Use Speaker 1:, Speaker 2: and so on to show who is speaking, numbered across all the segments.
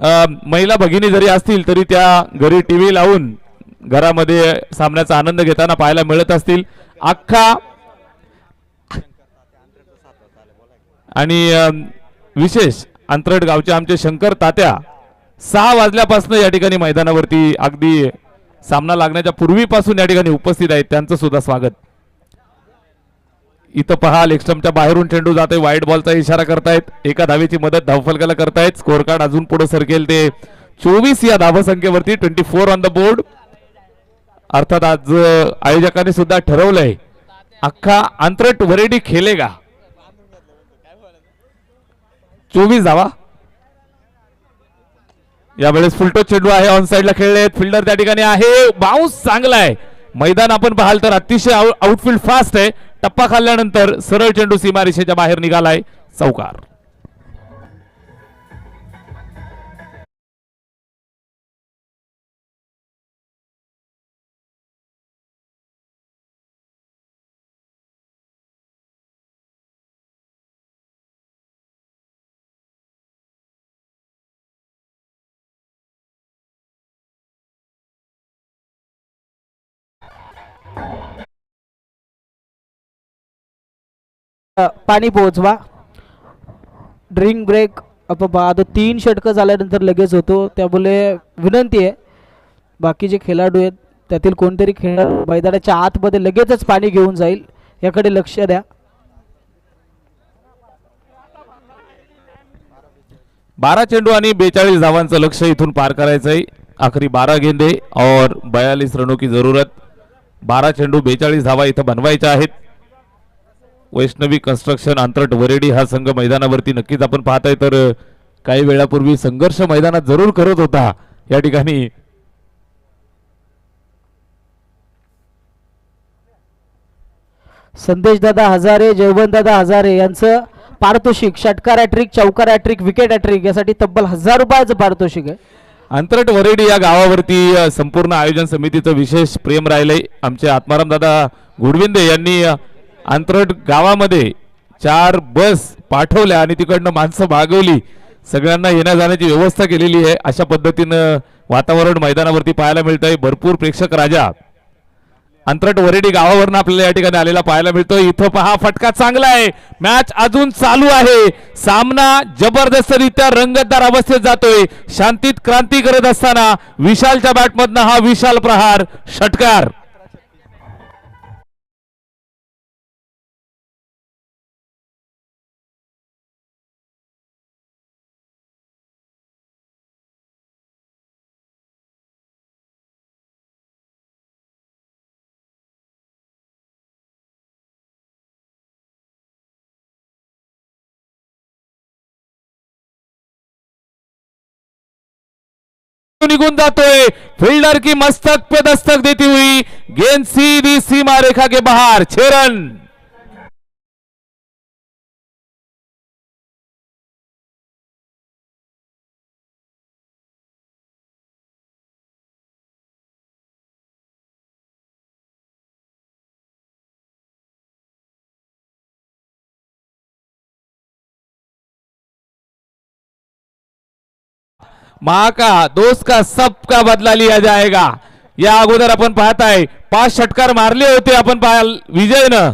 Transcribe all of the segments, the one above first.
Speaker 1: महिला भगिनी जरी असतील तरी त्या घरी टी व्ही लावून घरामध्ये सामन्याचा आनंद घेताना पाहायला मिळत असतील. अख्खा आणि विशेष अंतरट गावचे आमचे शंकर तात्या सहा वाजल्यापासून या ठिकाणी मैदानावरती अगदी सामना लागण्याच्या पूर्वीपासून या ठिकाणी उपस्थित आहेत. त्यांचं सुद्धा स्वागत. इथं पहा लेक्स्टमच्या बाहेरून चेंडू जाते वाईट बॉलचा इशारा करतायत. एका धावेची मदत धावफलकाला करतायत. स्कोर कार्ड अजून पुढे सरकेल ते. चोवीस या धावसंख्येवरती twenty four on the board अर्थात आज आयोजकाने आयोजकांनी सुद्धा ठरवलंय अख्खा अंतरट वरेडी खेलेगा. चोवीस धावा. यावेळेस फुलटो चेंडू आहे ऑन साइडला खेळले फिल्डर त्या ठिकाणी आहे. बाउन्स चांगला आहे. मैदान आपण पाहाल तर अतिशय आउटफील्ड फास्ट आहे. टप्पा खाल्ल्यानंतर सरळ चेंडू सीमारेषेच्या बाहेर निघालाय चौकार
Speaker 2: पाणी पोहोचवा. ड्रिंक ब्रेक बाबा आता तीन षटकं झाल्यानंतर लगेच होतो. त्यामुळे विनंती आहे बाकी जे खेळाडू आहेत त्यातील कोणतरी खेळाडू मैदानाच्या आतमध्ये लगेचच पाणी घेऊन जाईल याकडे लक्ष द्या.
Speaker 1: बारा चेंडू आणि बेचाळीस धावांचं लक्ष इथून पार करायचंय. आखरी बारा गेंदे और बयालीस रनों की जरूरत. बारा चेंडू बेचाळीस धावा इथं बनवायच्या आहेत. वैष्णवी कन्स्ट्रक्शन अंतरट वरेडी हा संघ मैदानावरती नक्कीच आपण पाहताय. तर काही वेळापूर्वी संघर्ष मैदानात जरूर करत होता. या ठिकाणी
Speaker 2: संदेश दादा हजारे जयवंत दादा हजारे यांचं पारितोषिक षटकार हॅट्रिक चौकार हॅट्रिक विकेट हॅट्रिक यासाठी तब्बल हजार रुपयाचं पारितोषिक आहे.
Speaker 1: अंतरट वरेडी या गावावरती संपूर्ण आयोजन समितीचं विशेष प्रेम राहिलंय. आमचे आत्माराम दादा घोडविंदे यांनी अंतरट गावामध्ये चार बस पाठवल्या आणि तिकडनं माणसं भागवली सगळ्यांना येण्या जाण्याची व्यवस्था केलेली आहे. अशा पद्धतीनं वातावरण मैदानावरती पाहायला मिळतंय. भरपूर प्रेक्षक राजा. अंतरट वरेडी गावावरून आपल्याला या ठिकाणी आलेला पाहायला मिळतो इथं पहा फटका चांगला आहे. मॅच अजून चालू आहे. सामना जबरदस्तरित्या रंगतदार अवस्थेत जातोय. शांतीत क्रांती करत असताना विशालच्या बॅटमधनं हा विशाल प्रहार षटकार. निघून जातोय. फिल्डर की मस्तक पे दस्तक देती हुई. गेंद सीधी सीमा रेखा के बाहर. छेरन माँ का दोस्त का सबका बदला लिया जाएगा। या अगोदर आपण पाहताय पाच षटकार मारले होते आपण पाहाल विजयनं.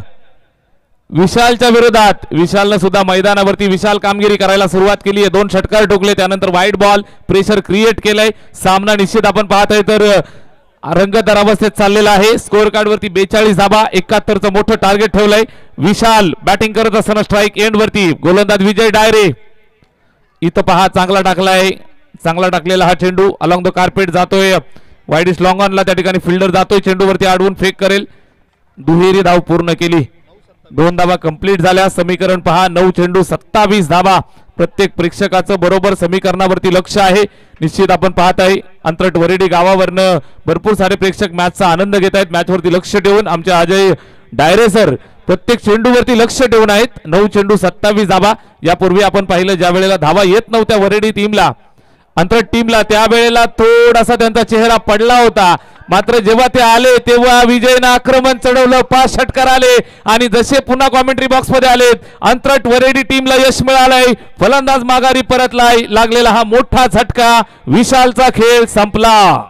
Speaker 1: विशालच्या विरोधात विशालनं सुद्धा मैदानावरती विशाल कामगिरी करायला सुरुवात केली आहे. दोन षटकार ठोकले त्यानंतर वाईट बॉल प्रेशर क्रिएट केलंय. सामना निश्चित आपण पाहतोय तर रंगदार रंगतदार अवस्थेत चाललेला आहे. स्कोअर कार्डवरती बेचाळीस धाबा एकाहत्तरचं मोठं टार्गेट ठेवलंय. विशाल बॅटिंग करत असताना स्ट्राईक एंडवरती गोलंदाज विजय डायरे. इथं पहा चांगला टाकलाय. चांगला टाकलेला हा चेंडू. अलॉंग द कार्पेट जातोय. वाईड इस लॉंग ऑनला त्या ठिकाणी फिल्डर जातोय. चेंडूवरती अडवून फेक करेल. दुहेरी धाव पूर्ण केली. दोन धावा कंप्लीट झाल्या. समीकरण पहा. नऊ चेंडू सत्तावीस धावा. प्रत्येक प्रेक्षकाचं बरोबर समीकरणावरती लक्ष आहे. निश्चित आपण पाहत आहे अंतरट वरेडी गावावरनं भरपूर सारे प्रेक्षक मॅचचा आनंद घेत आहेत. मॅचवरती लक्ष ठेवून आमचे अजय डायरे सर प्रत्येक चेंडूवरती लक्ष ठेवून आहेत. नऊ चेंडू सत्तावीस धावा. यापूर्वी आपण पाहिलं ज्या वेळेला धावा येत नव्हत्या वरेडी टीमला अंतर टीमला त्यावेळेला थोडासा त्यांचा चेहरा पडला होता. मात्र जेव्हा ते आले तेव्हा विजयनं आक्रमण चढवलं पाच षटकार आले आणि जसे पुन्हा कॉमेंट्री बॉक्समध्ये आलेत अंतरट वरेडी टीमला यश मिळालंय. फलंदाज माघारी परतलाय. लागलेला हा मोठा झटका. विशालचा खेळ संपला.